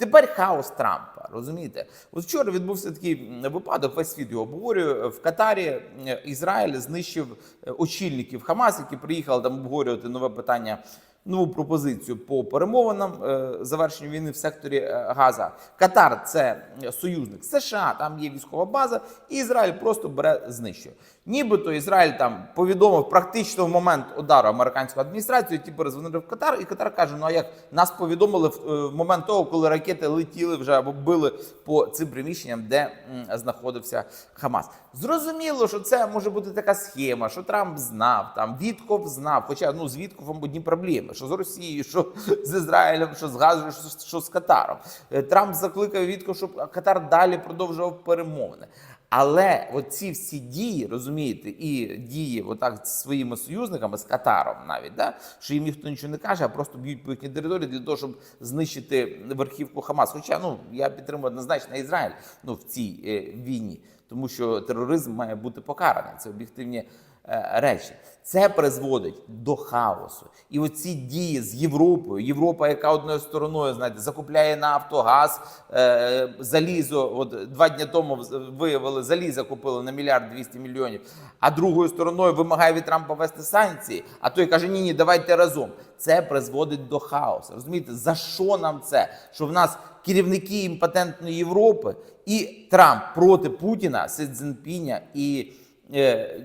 Тепер хаос Трампа. Розумієте? От вчора відбувся такий випадок, весь світ його обговорює. В Катарі Ізраїль знищив е, очільників Хамас, які приїхали там обговорювати нове питання. Нову пропозицію по перемовинам е, завершенню війни в секторі е, Газа. Катар це союзник США, там є військова база, і Ізраїль просто бере знищує. Нібито Ізраїль там повідомив практично в момент удару американську адміністрацію. Ті перезвонили в Катар, і Катар каже: ну а як нас повідомили в, е, момент того, коли ракети летіли вже або били по цим приміщенням, де знаходився Хамас. Зрозуміло, що це може бути така схема, що Трамп знав, там Вітков знав. Хоча ну з Вітковом одні проблеми, що з Росією, що з Ізраїлем, що з Газою, що, що з Катаром. Е, Трамп закликав Вітков, щоб Катар далі продовжував перемовини. Але оці всі дії, розумієте, і дії отак з своїми союзниками, з Катаром навіть, да, що їм ніхто нічого не каже, а просто б'ють по їхній території для того, щоб знищити верхівку Хамас. Хоча ну я підтримую однозначно Ізраїль ну, в цій е, війні, тому що тероризм має бути покараний. Це об'єктивні е, речі. Це призводить до хаосу. І оці дії з Європою, Європа, яка одною стороною знаєте, закупляє нафту, газ, е, залізо. От два дні тому вз- виявили заліза купили на мільярд 200 мільйонів. А другою стороною вимагає від Трампа вести санкції. А той каже: ні, ні, давайте разом. Це призводить до хаосу. Розумієте, за що нам це? Що в нас керівники імпотентної Європи і Трамп проти Путіна, Си Цзіньпіня і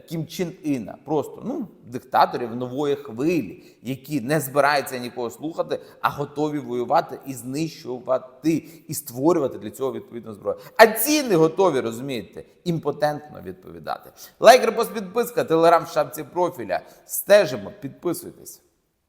Кім Чін Іна, просто ну диктаторів нової хвилі, які не збираються нікого слухати, а готові воювати і знищувати, і створювати для цього відповідну зброю. А ці не готові, розумієте, імпотентно відповідати. Лайк, репост, підписка, телеграм в шапці профіля. Стежимо, підписуйтесь.